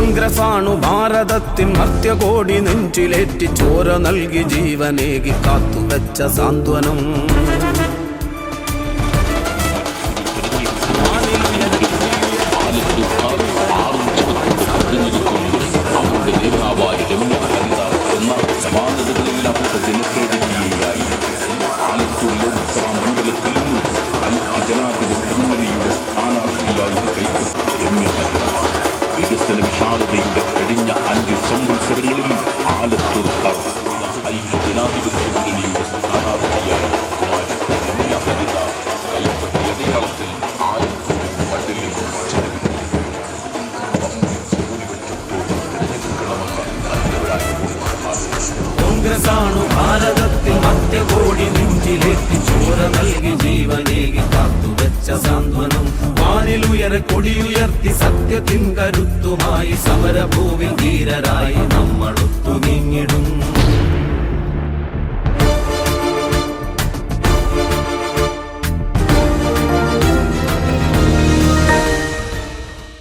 കോൺഗ്രസ് ആണു ഭാരതത്തിൻ മർത്യകോടി നെഞ്ചിലേറ്റി ചോര നൽകി ജീവനേകി കാത്തുവെച്ച സാന്ത്വനം. ജനാധിപത്യ മുന്നണിയുടെ വികസന വിശാലതയുടെ കഴിഞ്ഞ അഞ്ച് സംവത്സരങ്ങളിൽ ആലത്തൂർക്കാർ ഐക്യ ജനാധിപത്യ മുന്നണിയുടെ സ്ഥാനാർത്ഥിയായി മാറി. രമ്യ ഹരിത കൈപ്പറ്റിയ അടയാളത്തിൽ ആലത്തൂർ മണ്ഡലം ജനവിധി കോൺഗ്രസ് ആണു ഭാരതത്തിൻ മധ്യകോടി നെഞ്ചിലേറ്റി ചോര നൽകി ജീവനേകി കാത്തുവെച്ച സാന്ത്വനം വാനിലുയരെ കൊടിയുയർത്തി സത്യത്തിൻ കരുത്തുമായി സമരഭൂവിൽ ധീരരായി